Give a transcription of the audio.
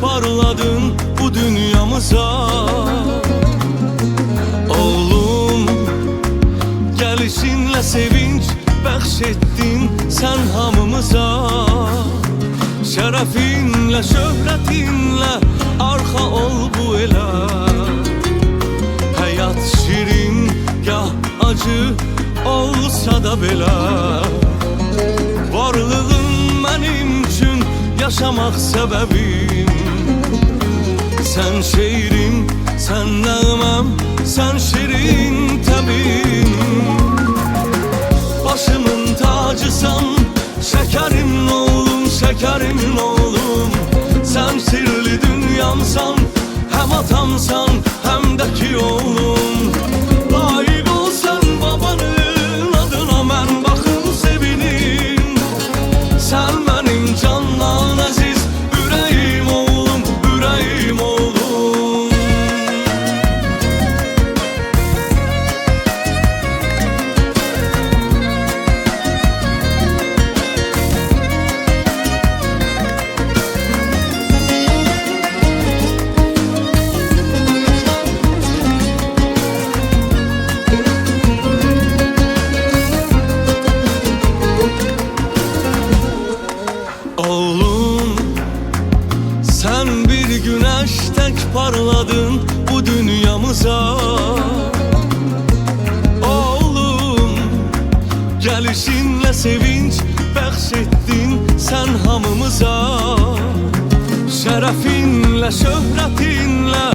parladın bu dünyamıza. Oğlum gelişinle sevinç bəxş sen hamımıza. Şerefinle, şöhretinle arxa ol bu elə Hayat şirin, gah acı olsa da belə yaşamak sebebim. Sen şeirim, sen nəğməm, sen şirin təbim Başımın tacısan, şekerim oğlum, şekerim oğlum. Sen sirli dünyamsan, hem atamsan hem de ki oğlum sen bir güneş tek parladın bu dünyamıza. Oğlum gelişinle sevinç bəxş sen hamımıza. Şerefinle, şöhretinle